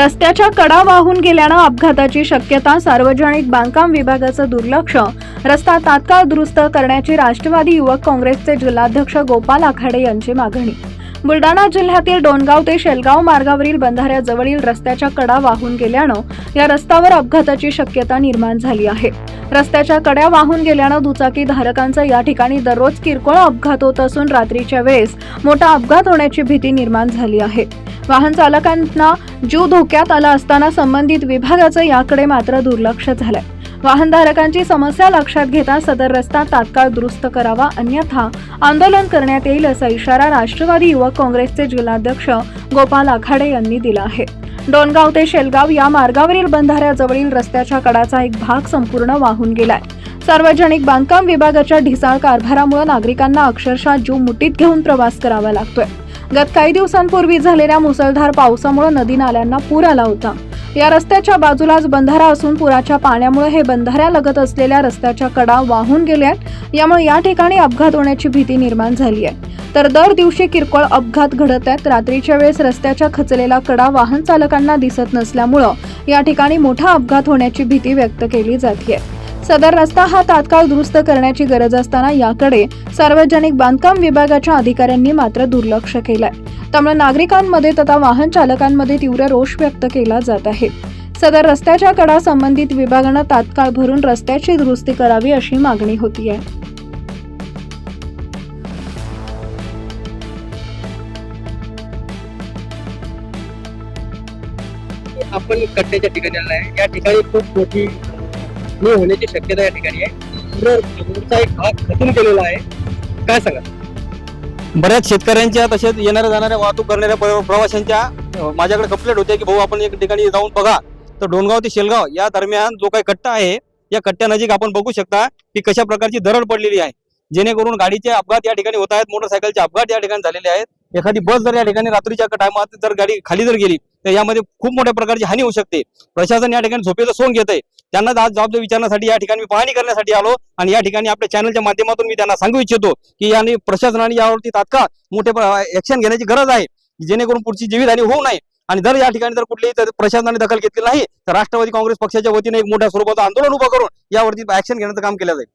रस्त्याच्या कडा वाहून गेल्यानं अपघाताची शक्यता सार्वजनिक बांधकाम विभागाचं दुर्लक्ष. रस्ता तात्काळ दुरुस्त करण्याची राष्ट्रवादी युवक काँग्रेसचे जिल्हाध्यक्ष गोपाल आखाडे यांची मागणी. बुलडाणा जिल्ह्यातील डोणगाव ते शेलगाव मार्गावरील बंधाऱ्याजवळील रस्त्याच्या कडा वाहून गेल्यानं या रस्त्यावर अपघाताची शक्यता निर्माण झाली आहे. रस्त्याच्या कड्या वाहून गेल्यानं दुचाकी धारकांचा या ठिकाणी दररोज किरकोळ अपघात होत असून रात्रीच्या वेळेस मोठा अपघात होण्याची भीती निर्माण झाली आहे. वाहन चालकांना जीव धोक्यात आला असताना संबंधित विभागाचं याकडे मात्र दुर्लक्ष झालंय. वाहनधारकांची समस्या लक्षात घेता सदर रस्ता तात्काळ दुरुस्त करावा अन्यथा आंदोलन करण्यात येईल असा इशारा राष्ट्रवादी युवक काँग्रेसचे जिल्हाध्यक्ष गोपाल आखाडे यांनी दिला आहे. डोनगाव ते शेलगाव या मार्गावरील बंधाऱ्याजवळील रस्त्याच्या कडाचा एक भाग संपूर्ण वाहून गेलाय. सार्वजनिक बांधकाम विभागाच्या ढिसाळ कारभारामुळे नागरिकांना अक्षरशः जीव मुठीत घेऊन प्रवास करावा लागतोय. गत काही दिवसांपूर्वी झालेल्या मुसळधार पावसामुळे नदी नाल्यांना पूर आला होता. या रस्त्याच्या बाजूलाच बंधारा असून पुराच्या पाण्यामुळे हे बंधाऱ्या लगत असलेल्या रस्त्याच्या कडा वाहून गेल्या यामुळे या ठिकाणी अपघात होण्याची भीती निर्माण झाली आहे. तर दर दिवशी किरकोळ अपघात घडत आहेत. रात्रीच्या वेळेस रस्त्याच्या खचलेला कडा वाहन चालकांना दिसत नसल्यामुळं या ठिकाणी मोठा अपघात होण्याची भीती व्यक्त केली जाते सदर रस्ता हा तात्काळ दुरुस्त करण्याची गरज असताना याकडे सार्वजनिक बांधकाम विभागाच्या अधिकाऱ्यांनी मात्र दुर्लक्ष केलंय. त्यामुळे नागरिकांमध्ये तथा वाहन चालकांमध्ये तीव्र रोष व्यक्त केला जात आहे. सदर रस्त्याच्या कडा संबंधित विभागानं तात्काळ भरून रस्त्याची दुरुस्ती करावी अशी मागणी होतीये आपण कट्ट्याच्या ठिकाणी आलो आहे. या ठिकाणी खूप मोठी हानी होण्याची शक्यता या ठिकाणी आहे. एक भाग खतून केलेला आहे. काय सांगा बऱ्याच शेतकऱ्यांच्या तसेच येणाऱ्या जाणाऱ्या वाहतूक करणाऱ्या प्रवाशांच्या माझ्याकडे कंप्लेंट होते की भाऊ आपण एक ठिकाणी जाऊन बघा. तर डोणगाव ते शेलगाव या दरम्यान जो काही कट्टा आहे या कट्ट्यानजीक आपण बघू शकता की कशा प्रकारची दरड पडलेली आहे. जेणेकरून गाडीचे अपघात या ठिकाणी होत आहेत मोटरसायकलचे अपघात या ठिकाणी झालेले आहेत. एखादी बस जर या ठिकाणी रात्रीच्या टायमात जर गाडी खाली जर गेली तर यामध्ये खूप मोठ्या प्रकारची हानी होऊ शकते. प्रशासन या ठिकाणी झोपेचं सोंग घेत आहे त्यांना आज जबाबदारी विचारण्यासाठी या ठिकाणी मी पाहणी करण्यासाठी आलो आणि या ठिकाणी आपल्या चॅनलच्या माध्यमातून मी त्यांना सांगू इच्छितो की याने प्रशासनाने यावरती तात्काळ मोठे ऍक्शन घेण्याची गरज आहे जेणेकरून पुढची जीवितहानी होऊ नये. आणि जर या ठिकाणी जर कुठलीही तर प्रशासनाने दखल घेतली नाही तर राष्ट्रवादी काँग्रेस पक्षाच्या वतीने एक मोठ्या स्वरूपाचं आंदोलन उभं करून यावरती ऍक्शन घेण्याचं काम केलं जाईल.